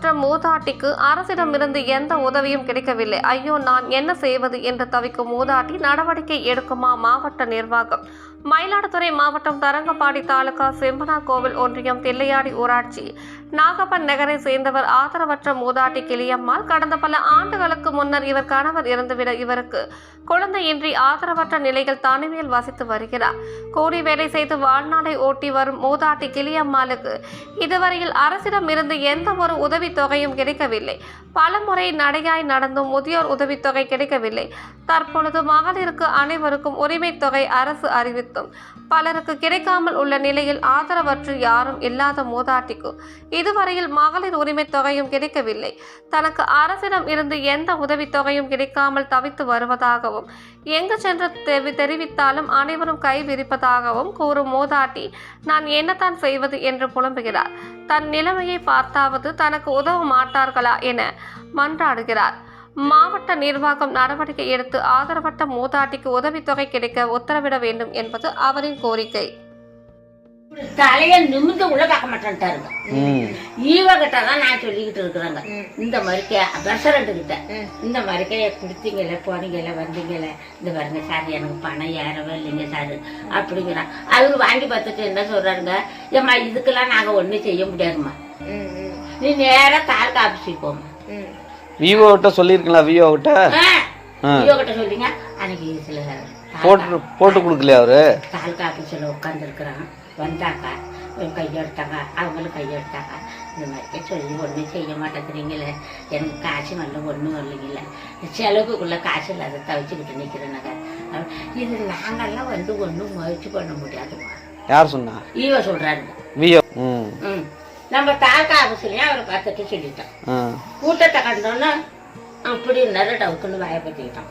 மற்ற மூதாட்டிக்கு அரசிடமிருந்து எந்த உதவியும் கிடைக்கவில்லை. ஐயோ நான் என்ன செய்வது? என்று தவிக்கும் மூதாட்டி நடவடிக்கை எடுக்குமா? மாவட்ட நிர்வாகம். மயிலாடுதுறை மாவட்டம் தரங்கம்பாடி தாலுகா செம்பனா கோவில் ஒன்றியம் தில்லையாடி ஊராட்சி. நாகப்பன் நகரை சேர்ந்தவர் ஆதரவற்ற மூதாட்டி கிளியம்மாள் கடந்த பல ஆண்டுகளுக்கு முன்னர் இவர் கணவர் இறந்துவிட இவருக்கு குழந்தையின்றி ஆதரவற்ற நிலையில் தனிமையில் வசித்து வருகிறார். கூலி வேலை செய்து வாழ்நாளை ஓட்டி வரும் மூதாட்டி கிளியம்மாளுக்கு இதுவரையில் அரசிடம் இருந்து எந்த ஒரு உதவித்தொகையும் கிடைக்கவில்லை. பலமுறை நடையாய் நடந்தும் முதியோர் உதவித்தொகை கிடைக்கவில்லை. தற்பொழுது மகளிருக்கு அனைவருக்கும் உரிமை தொகை அரசு இருக்கும் பலருக்கு கிடைக்காமல் உள்ள நிலையில் ஆதரவற்று யாரும் இல்லாத மூதாட்டிக்கு இதுவரையில் மகளிர் உரிமை தொகையும் கிடைக்கவில்லை. தனக்கு அரசிடம் இருந்து எந்த உதவித்தொகையும் கிடைக்காமல் தவித்து வருவதாகவும் எங்கு சென்று தெரிவித்தாலும் அனைவரும் கை விரிப்பதாகவும் கூறும் மூதாட்டி நான் என்னத்தான் செய்வது? என்று புலம்புகிறார். தன் நிலைமையை பார்த்தாவது தனக்கு உதவ மாட்டார்களா என மன்றாடுகிறார். மாவட்ட நிர்வாகம் நடவடிக்கை எடுத்து ஆதரவற்ற மூதாட்டிக்கு உதவித்தொகை கிடைக்க உத்தரவிட வேண்டும் என்பது அவரின் கோரிக்கை. தலைய நிமிந்து கூட பார்க்க மாட்டேன்ட்டாருங்க. ஈவகிட்ட தான் நான் சொல்லிக்கிட்டு இருக்கிறேங்க. இந்த மாதிரிக்கே பிரசிடண்ட் கிட்ட இந்த மாதிரிக்கே கொடுத்தீங்கல்ல போனீங்கல்ல வந்தீங்கல்ல இந்த பாருங்க சார் எனக்கு பணம் ஏறவே இல்லைங்க சார். அப்படிங்கிறான் அவர் வாங்கி பார்த்துட்டு என்ன சொல்றாருங்க? ஏம்மா இதுக்கெல்லாம் நாங்க ஒண்ணும் செய்ய முடியாதும்மா. நீ நேரா தாலுக்கா ஆபீஸுக்கு போமா விவோ கிட்ட சொல்லியிருக்கீங்களா? விவோ கிட்ட? ஆ. ஈவகிட்ட சொல்லிங்க அன்னைக்கு சில போட்டு போட்டு கொடுக்கலையா அவரு? தாலுக்கா ஆஃபீஸில் உட்காந்துருக்குறான் வந்தாக்கா கையெடுத்தாங்க அவங்களும் கையெடுத்தாங்க இந்த மாதிரி சொல்லி ஒன்றும் செய்ய மாட்டேங்கிறீங்களே. எனக்கு காசு வரல ஒன்றும் வரலைங்கள செலவுக்குள்ள காசு இல்லாத தவிச்சுக்கிட்டு நிற்கிறேனாங்க இது நாங்கெல்லாம் வந்து ஒன்றும் முயற்சி பண்ண முடியாதுமா யார் சொன்னா? ஈவ சொல்கிறாருங்க விவோ ம். ம். நம்ம தாலுக்கா ஆஃபீஸ்லேயும் அவரை பார்த்துட்டு சொல்லிட்டோம் கூட்டத்தை கண்டோன்னே அப்படி நேரம் டவுக்குன்னு வாயை பற்றிக்கிட்டான்